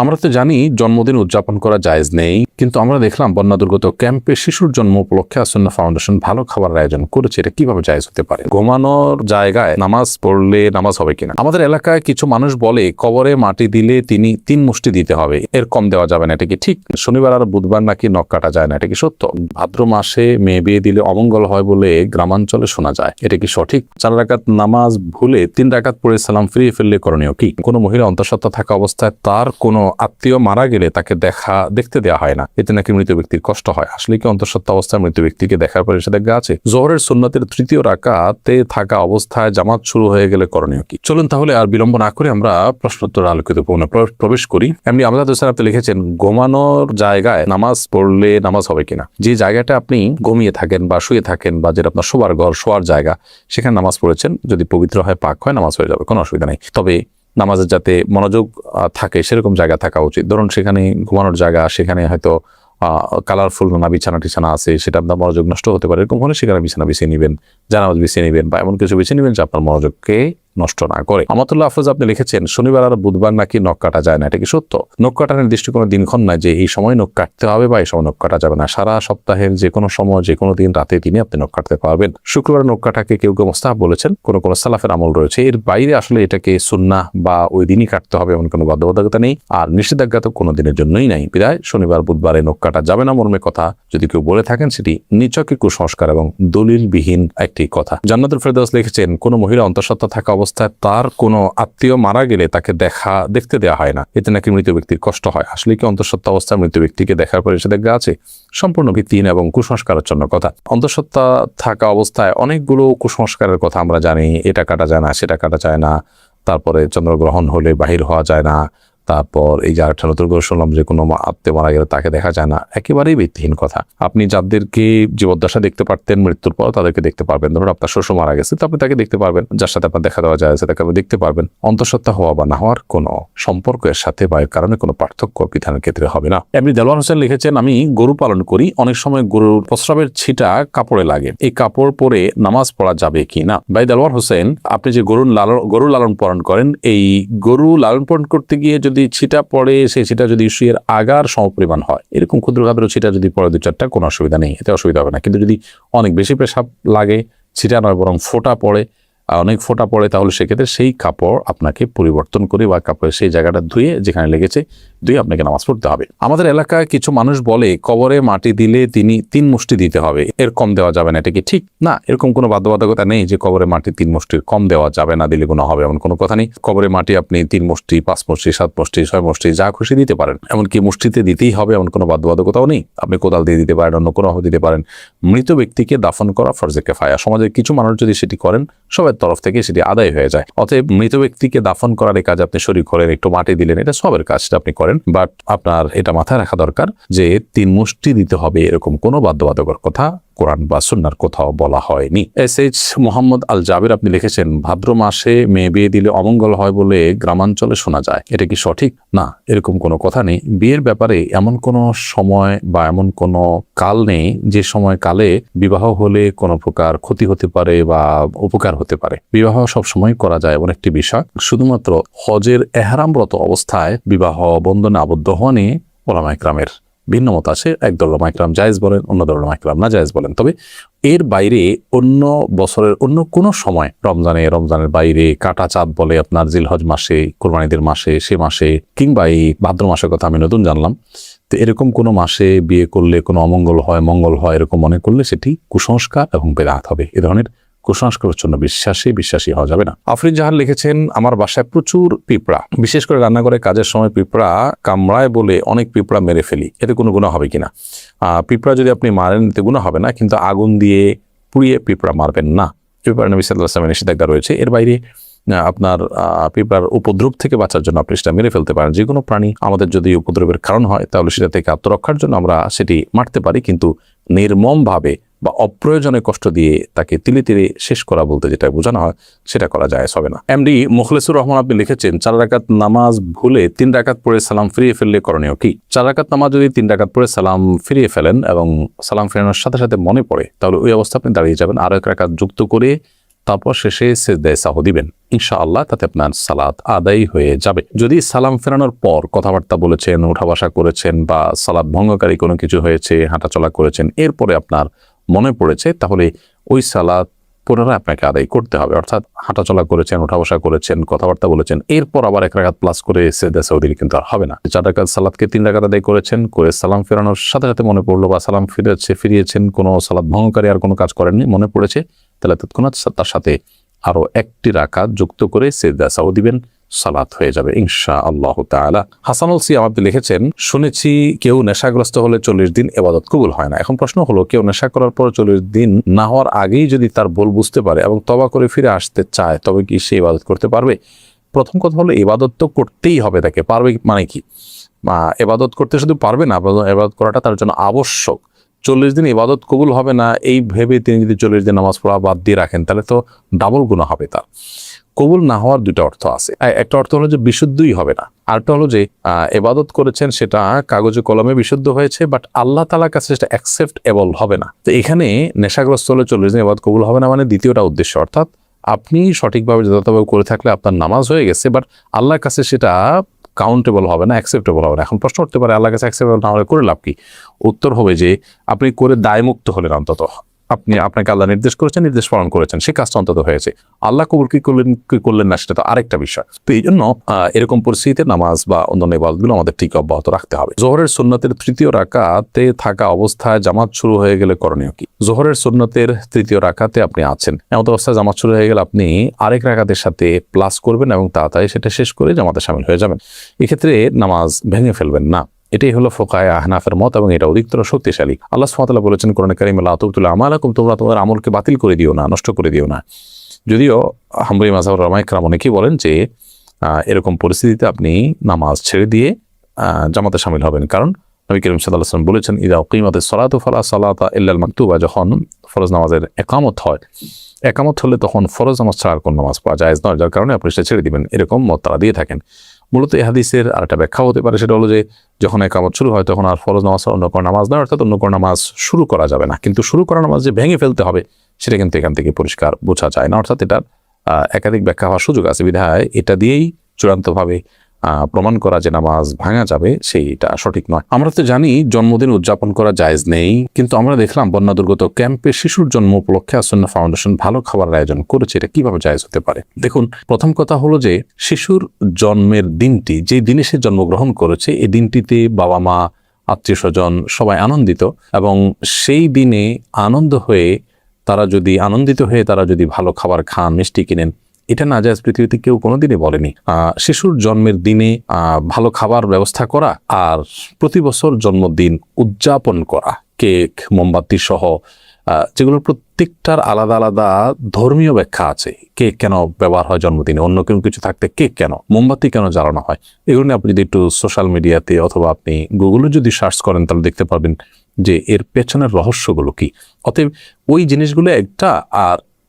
আমরা তো জানি জন্মদিন উদযাপন করা জায়েজ নেই, কিন্তু আমরা দেখলাম বন্যা দুর্গত ক্যাম্পে শিশুর জন্ম উপলক্ষে আসন্ন ফাউন্ডেশন ভালো খাবার আয়োজন করেছে। এটা কীভাবে জায়েজ হতে পারে? ঘুমানোর জায়গায় নামাজ পড়লে নামাজ হবে কিনা? আমাদের এলাকায় কিছু মানুষ বলে, কবরে মাটি দিলে তিনি তিন মুষ্টি দিতে হবে। এর কম দেওয়া যাবে না, এটা কি ঠিক? শনিবার আর বুধবার নাকি নখ কাটা যায় না, এটা কি সত্য? ভাদ্র মাসে মেয়ে বিয়ে দিলে অমঙ্গল হয় বলে গ্রামাঞ্চলে শোনা যায়, এটা কি সঠিক? চার রাকাত নামাজ ভুলে তিন রাকাত পড়ে সালাম ফিরিয়ে ফেললে করণীয় কি? কোনো মহিলা অন্তঃসত্ত্বা থাকা অবস্থায় তার কোনো আত্মীয় মারা গেলে তাকে দেখা, দেখতে দেওয়া হয় না। এতে নাকি মৃত ব্যক্তির কষ্ট হয়। আসলে কি অন্তঃসত্ত্বা অবস্থায় মৃত ব্যক্তিকে দেখার পরে নিষেধাজ্ঞা আছে? জোহরের সুন্নতের তৃতীয় রাকাতে থাকা অবস্থায় জামাত শুরু হয়ে গেলে করণীয় কি? চলুন তাহলে আর বিলম্ব না করে আমরা প্রশ্নোত্তর আলোকিত প্রবেশ করি। এমনি আমাদের হোসেন আপনি লিখেছেন, ঘুমানোর জায়গায় নামাজ পড়লে নামাজ হবে কিনা? যে জায়গাটা আপনি ঘুমিয়ে থাকেন বা শুয়ে থাকেন বা যেটা আপনার শোবার ঘর, শোয়ার জায়গা, সেখানে নামাজ পড়েছেন, যদি পবিত্র হয়, পাক হয়, নামাজ হয়ে যাবে, কোনো অসুবিধা নেই। তবে নামাজের যাতে মনোযোগ থাকে, সেরকম জায়গা থাকা উচিত। ধরুন সেখানে ঘুমানোর জায়গা, সেখানে হয়তো কালারফুল না বিছানা টিছানা আছে, সেটা আপনার মনোযোগ নষ্ট হতে পারে। এরকম হলে সেখানে বিছানা বেছে নেবেন জানাজ বেছে নেবেন বা এমন কিছু বেছে নেবেন যে আপনার মনোযোগকে নষ্ট না করে। আমাতুল্লাহ আফরোজ আপনি লিখেছেন, শনিবার আর বুধবার নাকি নখ কাটা যায় না, এটা কি সত্য? নখ কাটার নির্দিষ্ট কোনো দিনক্ষণ নয় যে এই সময় নখ কাটতে হবে বা এই সময় নখ কাটা যাবে না। সারা সপ্তাহের যে কোনো সময়, যে কোনো দিন রাতে দিনে আপনি নখ কাটতে পারবেন। শুক্রবার নখ কাটাকে কেউ কেউ মোস্তাহাব বলেছেন, কোনো কোনো সালাফের আমল রয়েছে। এর বাইরে আসলে এটাকে সুন্না বা ওই দিনই কাটতে হবে এমন কোনো বাধ্যবাধকতা নেই। আর নিষেধাজ্ঞা তো কোনো দিনের জন্যই নাই। বিদায় শনিবার, বুধবারে নখ কাটা যাবে না মর্মে কথা। যদি কেউ বলে থাকেন, সেটি নিচকে কুসংস্কার এবং দলিলবিহীন একটি কথা। জান্নাতুল ফেরদৌস লিখেছেন, কোনো মহিলা অন্তঃসত্ত্বা থাকা অবস্থায় তার কোনো আত্মীয় মারা গেলে তাকে দেখা, দেখতে দেওয়া হয় না। এতে নাকি মৃত ব্যক্তির কষ্ট হয়। আসলে কি অন্তঃসত্ত্বা অবস্থায় মৃত ব্যক্তিকে দেখার পরে দেখা আছে? সম্পূর্ণ ভিত্তিহীন এবং কুসংস্কারের জন্য কথা। অন্তঃসত্ত্বা থাকা অবস্থায় অনেকগুলো কুসংস্কারের কথা আমরা জানি। এটা কাটা যায় না, সেটা কাটা যায় না। তারপরে চন্দ্রগ্রহণ হলে বাহির হওয়া যায় না। তারপর এই যে নতুন করে শুনলাম যে কোনো মা- আত্মীয় মারা গেলে তাকে দেখা যায় না, একেবারেই ভিত্তিহীন কথা। আপনি যাদেরকে জীবদ্দশা দেখতে পারতেন, মৃত্যুর পর তাদেরকে দেখতে পারবেন। ধরুন আপনার শ্বশুর মারা গেছে, তো আপনি তাকে দেখতে পারবেন। যার সাথে আপনার দেখা দেওয়া যায় তাকে আপনি দেখতে পারবেন। অন্তঃসত্ত্বা হওয়া বা না হওয়ার কোনো সম্পর্ক এর সাথে বা এর কারণে কোনো পার্থক্য বিধানের ক্ষেত্রে হবে না। এমনি দেলোয়ার হোসেন লিখেছেন, আমি গরু পালন করি, অনেক সময় গরুর প্রস্রাবের ছিটা কাপড়ে লাগে। এই কাপড় পরে নামাজ পড়া যাবে কি না? ভাই দেলোয়ার হোসেন, আপনি যে গরুর লালন গরু লালন পালন করেন, এই গরু লালন পালন করতে গিয়ে যদি ছিটা পড়ে সেই ছিটা যদি শুয়ের আগার সমপরিমাণ হয়, এরকম ক্ষুদ্র ক্ষুদ্র ছিটা যদি পড়ে দু চারটা কোনো অসুবিধা নেই, এতে অসুবিধা হবে না। কিন্তু যদি অনেক বেশি পেশাব লাগে ছিটা নয় বরং ফোটা পড়ে অনেক ফোঁটা পড়ে, তাহলে সেক্ষেত্রে সেই কাপড় আপনাকে পরিবর্তন করে বা কাপড়ের সেই জায়গাটা ধুয়ে যেখানে লেগেছে, ধুয়ে আপনাকে নামাজ পড়তে হবে। আমাদের এলাকায় কিছু মানুষ বলে, কবরে মাটি দিলে তিনি তিন মুষ্টি দিতে হবে। এর কম দেওয়া যাবে না, এটা কি ঠিক? না, এরকম কোনো বাধ্যবাধকতা নেই যে কবরে মাটি তিন মুষ্টির কম দেওয়া যাবে না, দিলে কোনো হবে, এমন কোনো কথা নেই। কবরে মাটি আপনি তিন মুষ্টি, পাঁচ মুষ্টি, সাত মুষ্টি, ছয় মুষ্টি, যা খুশি দিতে পারেন। এমনকি মুষ্টিতে দিতেই হবে, এমন কোনো বাধ্যবাধকতাও নেই। আপনি কোদাল দিয়ে দিতে পারেন, অন্য কোনো দিতে পারেন। মৃত ব্যক্তিকে দাফন করা ফরজে কেফায়া। সমাজের কিছু মানুষ যদি সেটি করেন সবার তরফ থেকে সেটি আদায় হয়ে যায়। অতএব মৃত ব্যক্তিকে দাফন করার এই কাজ আপনি শরীর করেন একটু মাটি দিলেন, এটা সবের কাজ সেটা আপনি করেন। বাট আপনার এটা মাথায় রাখা দরকার যে তিন মুষ্টি দিতে হবে এরকম কোনো বাধ্যবাধকর কথা কোরআন বা সুন্নার কোথাও বলা হয়নি। এস এইচ মোহাম্মদ আল জাবির আপনি লিখেছেন, ভাদ্র মাসে মেয়ে বিয়ে দিলে অমঙ্গল হয় বলে গ্রামাঞ্চলে শোনা যায়। এটা কি সঠিক? না, এরকম কোনো কথা নেই। বিয়ের ব্যাপারে এমন কোনো সময় বা এমন কোনো কাল নেই যে সময় কালে বিবাহ হলে কোনো প্রকার ক্ষতি হতে পারে বা উপকার হতে পারে। বিবাহ সব সময় করা যায় এমন একটি বিষয়। শুধুমাত্র হজের এহারামরত অবস্থায় বিবাহ বন্ধনে আবদ্ধ হওয়া নিয়ে ওলামা ইকরামের ভিন্ন মত আছে একদল ওলামা ইকরাম জায়েজ বলেন, অন্য দল ওলামা ইকরাম না জায়েজ বলেন। তবে এর বাইরে অন্য বছরের অন্য কোনো সময়, রমজানে, রমজানের বাইরে কাটা চাঁদ বলে আপনার জিলহজ মাসে, কোরবানিদের মাসে, সে মাসে, কিংবা এই ভাদ্র মাসের কথা আমি নতুন জানলাম, তো এরকম কোনো মাসে বিয়ে করলে কোনো অমঙ্গল হয়, মঙ্গল হয়, এরকম মনে করলে সেটি কুসংস্কার এবং বেদাত হবে, এ ধরনের কুসংস্কারের জন্য বিশ্বাসী বিশ্বাসী হওয়া যাবে না। আফরিন জাহান লিখেছেন, আমার বাসায় প্রচুর পিঁপড়া। বিশেষ করে রান্নাঘরে কাজের সময় পিঁপড়া কামড়ায় বলে অনেক পিঁপড়া মেরে ফেলি। এতে কোনো গুণা হবে কিনা? পিঁপড়া যদি আপনি মারেন, এতে গুণা হবে না, কিন্তু আগুন দিয়ে পুড়িয়ে পিঁপড়া মারবেন না। পিঁপড়া নবী সাল্লাহ আসলামের নিষেধাজ্ঞা রয়েছে। এর বাইরে আপনার আহ, পিঁপড়ার উপদ্রব থেকে বাঁচার জন্য আপনি সেটা মেরে ফেলতে পারেন। যে কোনো প্রাণী আমাদের যদি উপদ্রবের কারণ হয় তাহলে সেটা থেকে আত্মরক্ষার জন্য আমরা সেটি মারতে পারি কিন্তু নির্মমভাবে বা অপ্রয়োজনে কষ্ট দিয়ে তাকে তিলে তিলে শেষ করা বলতে যেটা বোঝানো হয় সেটা করা যায় হবে না। এমডি মুখলেসুর রহমান আপনি লিখেছেন চার রাকাত নামাজ ভুলে তিন রাকাত পড়ে সালাম ফিরিয়ে ফেললে করণীয় কি? চার রাকাত নামাজ যদি তিন রাকাত পড়ে সালাম ফিরিয়ে ফেলেন এবং সালাম ফেরানোর সাথে সাথে মনে পড়ে তাহলে ওই অবস্থা আপনি দাঁড়িয়ে যাবেন। আরও এক রাকাত যুক্ত করে তারপর শেষে সেজদায় সাহ দিবেন। ইনশাআল্লাহ তাতে আপনার সালাত আদায় হয়ে যাবে। যদি সালাম ফেরানোর পর কথাবার্তা বলেছেন উঠা বসা করেছেন বা সালাদ ভঙ্গকারী কোনো কিছু হয়েছে, হাঁটাচলা করেছেন, এরপরে আপনার মনে পড়েছে, তাহলে ওই সালাদ পুনরায় আপনাকে আদায় করতে হবে। অর্থাৎ হাঁটাচলা করেছেন উঠা বসা করেছেন, কথাবার্তা বলেছেন, এরপর আবার এক রাকাত প্লাস করে সেদা সৌদির কিন্তু আর হবে না। চার রাকাত সালাদকে তিন রাকাত আদায় করেছেন, করে সালাম ফেরানোর সাথে সাথে মনে পড়ল বা সালাম ফিরেছে, ফিরিয়েছেন, কোনো সালাদ ভঙ্গকারী আর কোনো কাজ করেননি, মনে পড়েছে তাহলে তৎক্ষণাৎ তার সাথে আরও একটি রাকাত যুক্ত করে সেদা সাউ দিবেন, সালাত হয়ে যাবে ইনশা আল্লাহ তাআলা। হাসানুল সিয়াম আপনি লিখেছেন, শুনেছি কেউ নেশাগ্রস্ত হলে চল্লিশ দিন এবাদত কবুল হয় না। এখন প্রশ্ন হলো, কেউ নেশা করার পর চল্লিশ দিন না হওয়ার আগেই যদি তার ভুল বুঝতে পারে এবং তবা করে ফিরে আসতে চায়, তবে কি সে ইবাদত করতে পারবে? প্রথম কথা হলো, ইবাদত তো করতেই হবে তাকে। পারবে মানে কি? এবাদত করতে শুধু পারবে না এবাদত করাটা তার জন্য আবশ্যক। চল্লিশ দিন ইবাদত কবুল হবে না, এই ভেবে তিনি যদি চল্লিশ দিন নামাজ পড়া বাদ দিয়ে রাখেন, তাহলে তো ডাবল গুণা হবে তার। কবুল না হওয়ার দুটা অর্থ আছে। একটা অর্থ হলো যে বিশুদ্ধই হবে না। আরেকটা হলো যে এবাদত করেছেন সেটা কাগজে কলমে বিশুদ্ধ হয়েছে বাট আল্লাহ তালার কাছে সেটা অ্যাকসেপ্ট এবল হবে না। তো এখানে নেশাগ্রস্ত হলে চল্লিশ দিন এবাদত কবুল হবে না মানে দ্বিতীয়টা উদ্দেশ্য। অর্থাৎ আপনি সঠিকভাবে যথাযথভাবে করে থাকলে আপনার নামাজ হয়ে গেছে বাট আল্লাহর কাছে সেটা কাউন্টেবল হবে না অ্যাকসেপ্টেবল হবে না। এখন প্রশ্ন উঠতে পারে আল্লাহ কাছে অ্যাকসেপ্টেবল না হলে করে লাভ কি? উত্তর হবে যে, আপনি করে দায়মুক্ত হলেন অন্তত। আপনি আপনাকে আল্লাহ নির্দেশ করেছেন, নির্দেশ পালন করেছেন, সেই কাজটা অন্তত হয়েছে। আল্লাহ কবুল কি করলেন কি করলেন না সেটা তো আরেকটা বিষয়। তো এই জন্য এরকম পরিস্থিতিতে নামাজ বা অন্যান্য ইবাদতগুলো আমাদের ঠিক অব্যাহত রাখতে হবে। জোহরের সুন্নতের তৃতীয় রাকাতে থাকা অবস্থায় জামাত শুরু হয়ে গেলে করণীয় কি? জোহরের সুন্নতের তৃতীয় রাকাতে আপনি আছেন। এমন অবস্থায় জামাত শুরু হয়ে গেলে আপনি আরেক রাকাতের সাথে প্লাস করবেন এবং তাড়াতাড়ি সেটা শেষ করে জামাতে সামিল হয়ে যাবেন। এক্ষেত্রে নামাজ ভেঙে ফেলবেন না। এটাই হলো ফোকায় আহনাফের মত এবং এটা অধিকতর শক্তিশালী। আল্লাহ সুমাতাল্লাহ বলেছেন, কোরআন কারিম আল্লাহ তুবতুল্লাহ আমালাকুম, তোমরা তোমার আমলকে বাতিল করে দিও না, নষ্ট করে দিও না। যদিও হামরি মাজাহ রমাইকরাম অনেকেই বলেন যে এরকম পরিস্থিতিতে আপনি নামাজ ছেড়ে দিয়ে জামাতে সামিল হবেন। কারণ নবী করিম সাল্লাহ আসলাম বলেছেন ইদা কিমাতে সলাত ফালা সলাতা ইল্লাল মাকতুবা। যখন ফরজ নামাজের একামত হয়, একামত হলে তখন ফরজ নামাজ ছাড়ার কোন নামাজ পাওয়া যায় নয় যার কারণে আপনি সেটা ছেড়ে দিবেন। এরকম মত তারা দিয়ে থাকেন। মূলত এই হাদিসের আর একটা ব্যাখ্যা হতে পারে, সেটা হলো যে যখন একামত শুরু হয় তখন আর ফরজ নামাজ অন্য কোনো নামাজ নয় অর্থাৎ অন্য কোনো নামাজ শুরু করা যাবে না। কিন্তু শুরু করা নামাজ যে ভেঙে ফেলতে হবে, সেটা কিন্তু এখান থেকে পরিষ্কার বোঝা যায় না। অর্থাৎ এটার একাধিক ব্যাখ্যা হওয়ার সুযোগ আছে বিধায় এটা দিয়েই চূড়ান্তভাবে প্রমাণ করা যে নামাজ ভাঙা যাবে, সেইটা সঠিক নয়। আমরা তো জানি জন্মদিন উদযাপন করা জায়েজ নেই, কিন্তু আমরা দেখলাম বন্যা দুর্গত ক্যাম্পে শিশুর জন্ম উপলক্ষে আসন্ন ফাউন্ডেশন ভালো খাবার আয়োজন করেছে, এটা কীভাবে জায়েজ হতে পারে? দেখুন, প্রথম কথা হলো যে শিশুর জন্মের দিনটি, যে দিনে সে জন্মগ্রহণ করেছে, এই দিনটিতে বাবা মা, আত্মীয় স্বজন সবাই আনন্দিত এবং সেই দিনে আনন্দ হয়ে তারা যদি, আনন্দিত হয়ে তারা যদি ভালো খাবার খান, মিষ্টি কিনেন এটা না যায় পৃথিবীতে কেউ কোনোদিনই বলেনি। শিশুর জন্মের দিনে ভালো খাবার ব্যবস্থা করা আর প্রতি বছর জন্মদিন উদযাপন করা। কেক, মোমবাতি সহ যেগুলোর প্রত্যেকটার আলাদা আলাদা ধর্মীয় ব্যাখ্যা আছে। কেক কেন ব্যবহার হয় জন্মদিনে? অন্য কোনো কিছু থাকতে কেক কেন? মোমবাতি কেন জ্বালানো হয়? এগুলো নিয়ে আপনি যদি একটু সোশ্যাল মিডিয়াতে অথবা আপনি গুগলে যদি সার্চ করেন, তাহলে দেখতে পারবেন যে এর পেছনের রহস্যগুলো কি। অতএব ওই জিনিসগুলো একটা আর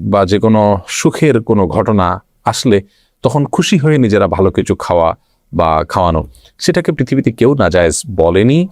বা যে কোনো সুখের কোনো ঘটনা আসলে তখন খুশি হয়ে নিজেরা ভালো কিছু খাওয়া বা খাওয়ানো, সেটাকে পৃথিবীতে কেউ নাজায়জ বলেনি।